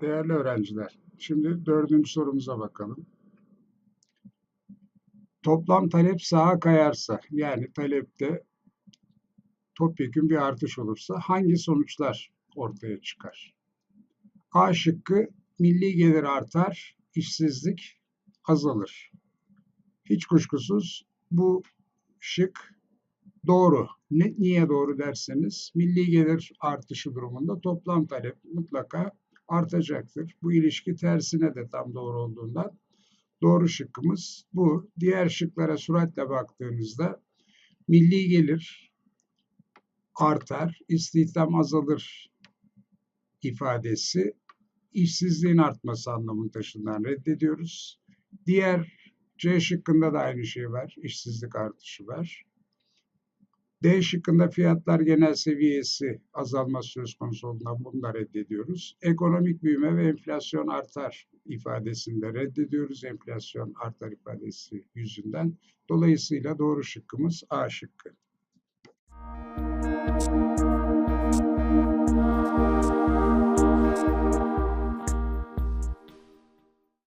Değerli öğrenciler, şimdi dördüncü sorumuza bakalım. Toplam talep sağa kayarsa, yani talepte topyekun bir artış olursa hangi sonuçlar ortaya çıkar? A şıkkı milli gelir artar, işsizlik azalır. Hiç kuşkusuz bu şık doğru. Ne, niye doğru derseniz milli gelir artışı durumunda toplam talep mutlaka artacaktır. Bu ilişki tersine de tam doğru olduğundan doğru şıkkımız bu. Diğer şıklara suratle baktığınızda milli gelir artar, istihdam azalır ifadesi işsizliğin artması anlamını taşıdan reddediyoruz. Diğer C şıkkında da aynı şey var. işsizlik artışı var. D şıkkında fiyatlar genel seviyesi azalması söz konusu olduğundan bunu da reddediyoruz. Ekonomik büyüme ve enflasyon artar ifadesini de reddediyoruz. Enflasyon artar ifadesi yüzünden. Dolayısıyla doğru şıkkımız A şıkkı.